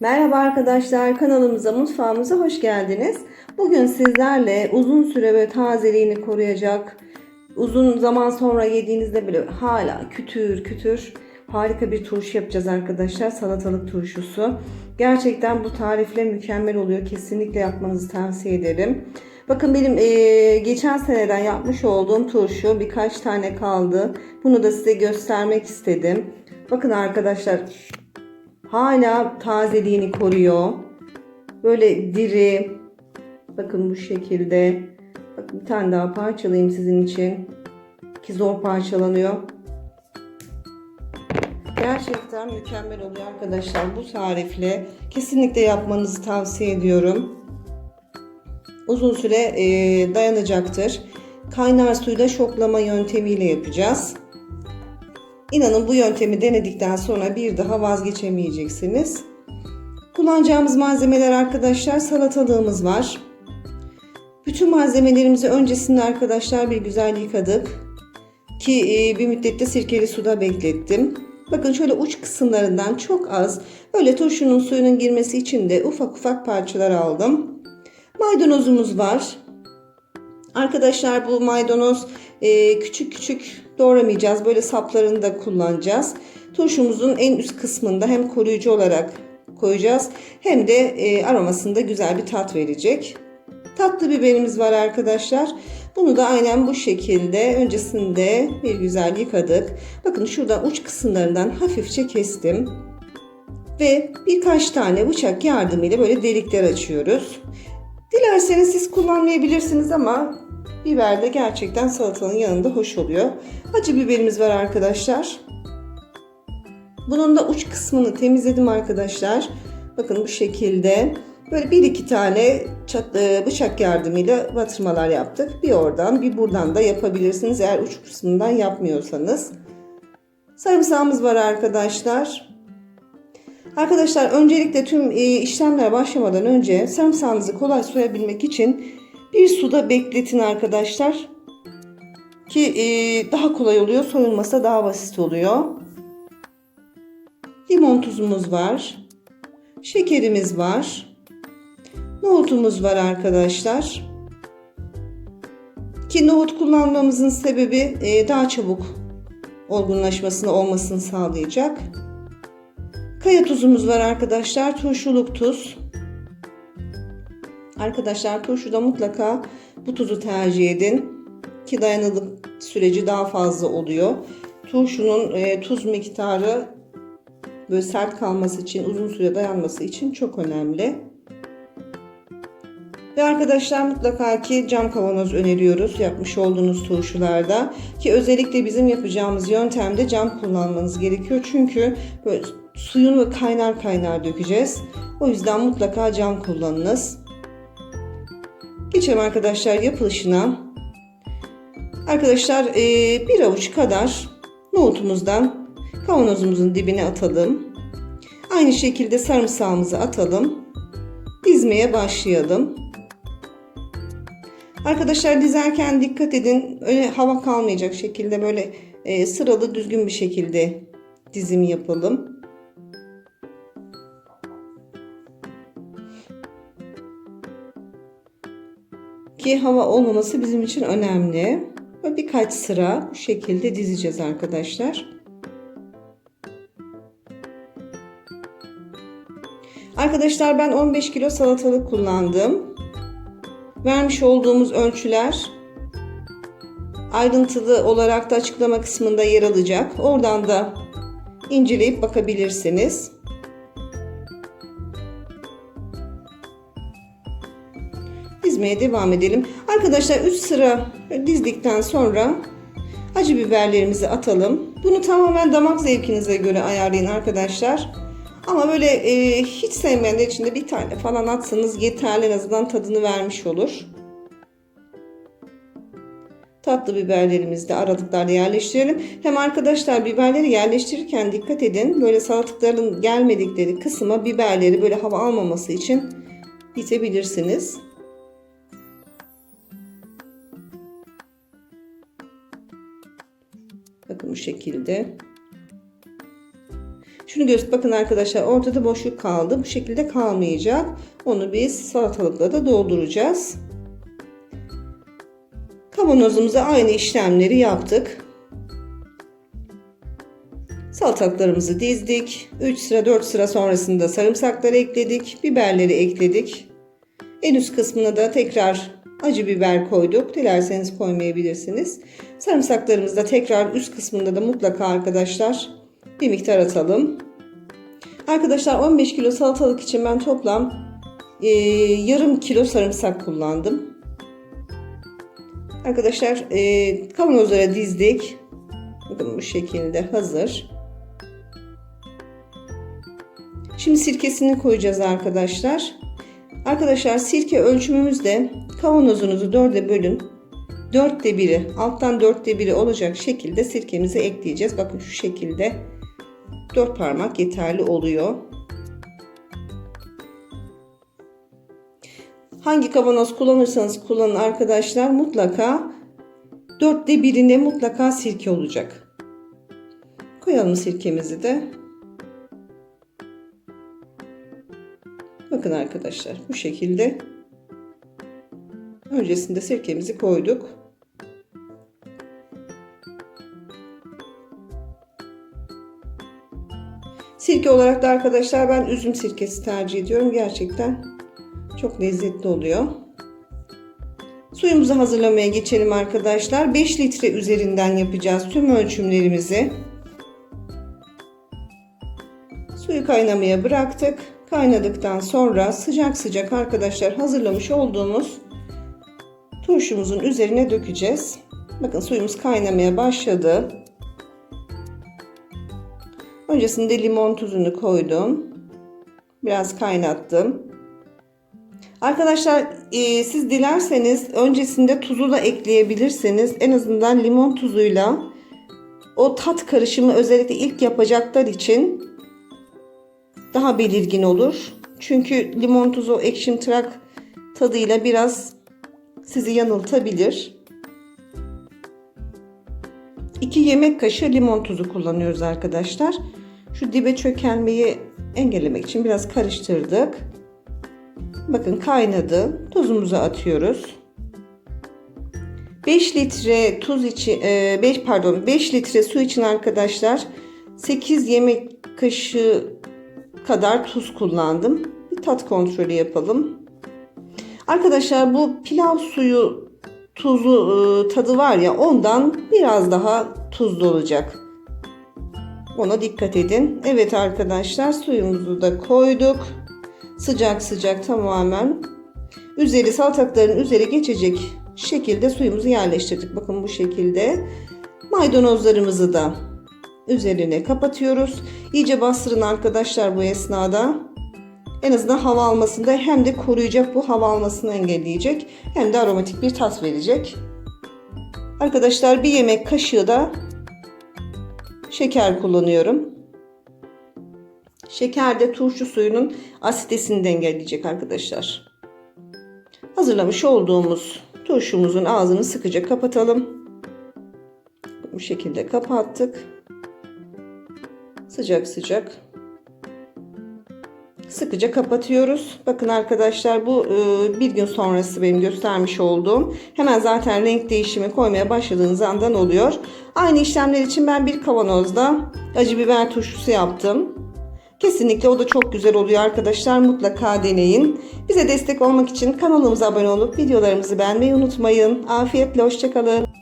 Merhaba arkadaşlar kanalımıza mutfağımıza hoş geldiniz. Bugün sizlerle uzun süre böyle tazeliğini koruyacak uzun zaman sonra yediğinizde bile hala kütür kütür harika bir turşu yapacağız arkadaşlar. Salatalık turşusu. Gerçekten bu tarifle mükemmel oluyor. Kesinlikle yapmanızı tavsiye ederim. Bakın benim eee, geçen seneden yapmış olduğum turşu birkaç tane kaldı. Bunu da size göstermek istedim. Bakın arkadaşlar hala tazeliğini koruyor. Böyle diri. Bakın bu şekilde. Bakın bir tane daha parçalayayım sizin için. Ki zor parçalanıyor. Gerçekten mükemmel oluyor arkadaşlar bu tarifle. Kesinlikle yapmanızı tavsiye ediyorum. Uzun süre dayanacaktır. Kaynar suyla şoklama yöntemiyle yapacağız. İnanın bu yöntemi denedikten sonra bir daha vazgeçemeyeceksiniz. Kullanacağımız malzemeler arkadaşlar salatalığımız var. Bütün malzemelerimizi öncesinde arkadaşlar bir güzel yıkadık. Ki e, bir müddette sirkeli suda beklettim. Bakın şöyle uç kısımlarından çok az böyle turşunun suyunun girmesi için de ufak ufak parçalar aldım. Maydanozumuz var. Arkadaşlar bu maydanoz e, küçük küçük doğramayacağız. Böyle saplarını da kullanacağız. Turşumuzun en üst kısmında hem koruyucu olarak koyacağız hem de e, aromasında güzel bir tat verecek. Tatlı biberimiz var arkadaşlar. Bunu da aynen bu şekilde öncesinde bir güzel yıkadık. Bakın şuradan uç kısımlarından hafifçe kestim. Ve birkaç tane bıçak yardımıyla böyle delikler açıyoruz. Dilerseniz siz kullanmayabilirsiniz ama biber de gerçekten salatanın yanında hoş oluyor. Acı biberimiz var arkadaşlar. Bunun da uç kısmını temizledim arkadaşlar. Bakın bu şekilde. Böyle bir iki tane e, bıçak yardımıyla batırmalar yaptık. Bir oradan bir buradan da yapabilirsiniz eğer uç kısmından yapmıyorsanız. Sarımsağımız var arkadaşlar. Arkadaşlar öncelikle tüm e, işlemler başlamadan önce sarımsağınızı kolay soyabilmek için bir suda bekletin arkadaşlar. Ki e, daha kolay oluyor. Soyulması daha basit oluyor. Limon tuzumuz var. Şekerimiz var. Nohutumuz var arkadaşlar. Ki nohut kullanmamızın sebebi e, daha çabuk olgunlaşmasını olmasını sağlayacak. Kaya tuzumuz var arkadaşlar. Turşuluk tuz. Arkadaşlar turşuda mutlaka bu tuzu tercih edin. Ki dayanıklık süreci daha fazla oluyor. Turşunun e, tuz miktarı böyle sert kalması için, uzun süre dayanması için çok önemli. Ve arkadaşlar mutlaka ki cam kavanoz öneriyoruz yapmış olduğunuz turşularda. Ki özellikle bizim yapacağımız yöntemde cam kullanmanız gerekiyor. Çünkü böyle suyunu kaynar kaynar dökeceğiz. O yüzden mutlaka cam kullanınız. Geçelim arkadaşlar yapılışına. Arkadaşlar bir avuç kadar nohutumuzdan kavanozumuzun dibine atalım. Aynı şekilde sarımsağımızı atalım. Dizmeye başlayalım. Arkadaşlar dizerken dikkat edin. Öyle hava kalmayacak şekilde böyle e, sıralı düzgün bir şekilde dizim yapalım. Ki hava olmaması bizim için önemli. Ve birkaç sıra bu şekilde dizeceğiz arkadaşlar. Arkadaşlar ben 15 kilo salatalık kullandım. Vermiş olduğumuz ölçüler ayrıntılı olarak da açıklama kısmında yer alacak. Oradan da inceleyip bakabilirsiniz. Dizmeye devam edelim. Arkadaşlar 3 sıra dizdikten sonra acı biberlerimizi atalım. Bunu tamamen damak zevkinize göre ayarlayın arkadaşlar. Ama böyle e, hiç sevmeyenler için de bir tane falan atsanız yeterli en azından tadını vermiş olur. Tatlı biberlerimizi de aralıklarla yerleştirelim. Hem arkadaşlar biberleri yerleştirirken dikkat edin. Böyle salatalıkların gelmedikleri kısma biberleri böyle hava almaması için bitebilirsiniz. Bakın bu şekilde. Şunu göz bakın arkadaşlar ortada boşluk kaldı. Bu şekilde kalmayacak. Onu biz salatalıkla da dolduracağız. Kavanozumuza aynı işlemleri yaptık. Salatalıklarımızı dizdik. 3 sıra 4 sıra sonrasında sarımsakları ekledik. Biberleri ekledik. En üst kısmına da tekrar acı biber koyduk. Dilerseniz koymayabilirsiniz. Sarımsaklarımızı da tekrar üst kısmında da mutlaka arkadaşlar bir miktar atalım. Arkadaşlar 15 kilo salatalık için ben toplam e, yarım kilo sarımsak kullandım. Arkadaşlar e, kavanozlara dizdik. Bakın bu şekilde hazır. Şimdi sirkesini koyacağız arkadaşlar. Arkadaşlar sirke ölçümümüzde kavanozunuzu dörde bölün. Dörtte biri alttan dörtte biri olacak şekilde sirkemizi ekleyeceğiz. Bakın şu şekilde dört parmak yeterli oluyor. Hangi kavanoz kullanırsanız kullanın arkadaşlar mutlaka dörtte birine mutlaka sirke olacak. Koyalım sirkemizi de. Bakın arkadaşlar bu şekilde öncesinde sirkemizi koyduk. Sirke olarak da arkadaşlar ben üzüm sirkesi tercih ediyorum. Gerçekten çok lezzetli oluyor. Suyumuzu hazırlamaya geçelim arkadaşlar. 5 litre üzerinden yapacağız tüm ölçümlerimizi. Suyu kaynamaya bıraktık. Kaynadıktan sonra sıcak sıcak arkadaşlar hazırlamış olduğumuz turşumuzun üzerine dökeceğiz. Bakın suyumuz kaynamaya başladı. Öncesinde limon tuzunu koydum. Biraz kaynattım. Arkadaşlar e, siz dilerseniz öncesinde tuzu da ekleyebilirsiniz. En azından limon tuzuyla o tat karışımı özellikle ilk yapacaklar için daha belirgin olur. Çünkü limon tuzu ekşimtırak tadıyla biraz sizi yanıltabilir. 2 yemek kaşığı limon tuzu kullanıyoruz arkadaşlar. Şu dibe çökelmeyi engellemek için biraz karıştırdık. Bakın kaynadı. Tuzumuzu atıyoruz. 5 litre tuz için 5 pardon 5 litre su için arkadaşlar 8 yemek kaşığı kadar tuz kullandım. Bir tat kontrolü yapalım. Arkadaşlar bu pilav suyu tuzu tadı var ya ondan biraz daha tuzlu olacak. Ona dikkat edin. Evet arkadaşlar suyumuzu da koyduk. Sıcak sıcak tamamen üzeri salatalıkların üzeri geçecek şekilde suyumuzu yerleştirdik. Bakın bu şekilde. Maydanozlarımızı da üzerine kapatıyoruz. İyice bastırın arkadaşlar bu esnada. En azından hava almasında hem de koruyacak bu hava almasını engelleyecek hem de aromatik bir tat verecek. Arkadaşlar bir yemek kaşığı da şeker kullanıyorum. Şeker de turşu suyunun asitesini dengelleyecek arkadaşlar. Hazırlamış olduğumuz turşumuzun ağzını sıkıca kapatalım. Bu şekilde kapattık. Sıcak sıcak sıkıca kapatıyoruz. Bakın arkadaşlar bu e, bir gün sonrası benim göstermiş olduğum. Hemen zaten renk değişimi koymaya başladığınız andan oluyor. Aynı işlemler için ben bir kavanozda acı biber turşusu yaptım. Kesinlikle o da çok güzel oluyor arkadaşlar. Mutlaka deneyin. Bize destek olmak için kanalımıza abone olup videolarımızı beğenmeyi unutmayın. Afiyetle hoşçakalın.